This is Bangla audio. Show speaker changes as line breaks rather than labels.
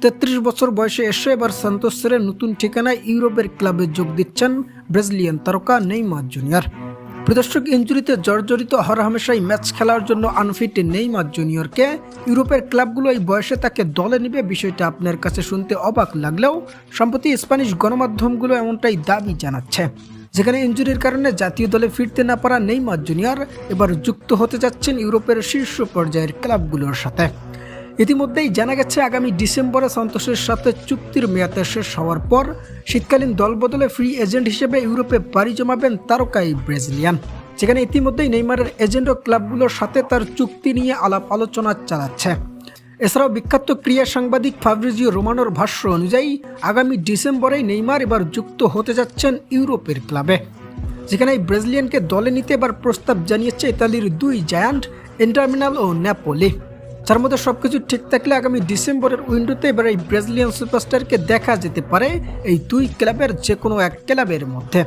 তেত্রিশ বছর বয়সে এসে এবার সান্তোসের নতুন ঠিকানায় ইউরোপের ক্লাবে যোগ দিচ্ছেন ব্রাজিলিয়ান তারকা নেইমার জুনিয়র। প্রদর্শক ইঞ্জুরিতে জর্জরিত হরহামেশাই ম্যাচ খেলার জন্য আনফিট নেইমার জুনিয়রকে। ইউরোপের ক্লাবগুলো এই বয়সে তাকে দলে নিবে বিষয়টা আপনার কাছে শুনতে অবাক লাগলেও সম্প্রতি স্প্যানিশ গণমাধ্যমগুলো এমনটাই দাবি জানাচ্ছে। যেখানে ইঞ্জুরির কারণে জাতীয় দলে ফিরতে না পারা নেইমার জুনিয়র এবার যুক্ত হতে যাচ্ছেন ইউরোপের শীর্ষ পর্যায়ের ক্লাবগুলোর সাথে। ইতিমধ্যেই জানা গেছে, আগামী ডিসেম্বরে সন্তোষের সাথে চুক্তির মেয়াদ শেষ হওয়ার পর শীতকালীন দলবদলে ফ্রি এজেন্ট হিসেবে ইউরোপে পাড়ি জমাবেন তারকা এই ব্রাজিলিয়ান। যেখানে ইতিমধ্যেই নেইমারের এজেন্ট ক্লাবগুলোর সাথে তার চুক্তি নিয়ে আলাপ আলোচনা চালাচ্ছে। এছাড়াও বিখ্যাত ক্রীড়া সাংবাদিক ফাব্রিজিও রোমানোর ভাষ্য অনুযায়ী, আগামী ডিসেম্বরেই নেইমার এবার যুক্ত হতে যাচ্ছেন ইউরোপের ক্লাবে। যেখানে এই ব্রাজিলিয়ানকে দলে নিতে এবার প্রস্তাব জানিয়েছে ইতালির দুই জায়ান্ট, ইন্টারমিনাল ও ন্যাপোলি যার মধ্যে সব কিছু ঠিক থাকলে আগামী ডিসেম্বরের উইন্ডোতে এবার এই ব্রাজিলিয়ান সুপারস্টারকে দেখা যেতে পারে এই দুই ক্লাবের যে কোনো এক ক্লাবের মধ্যে।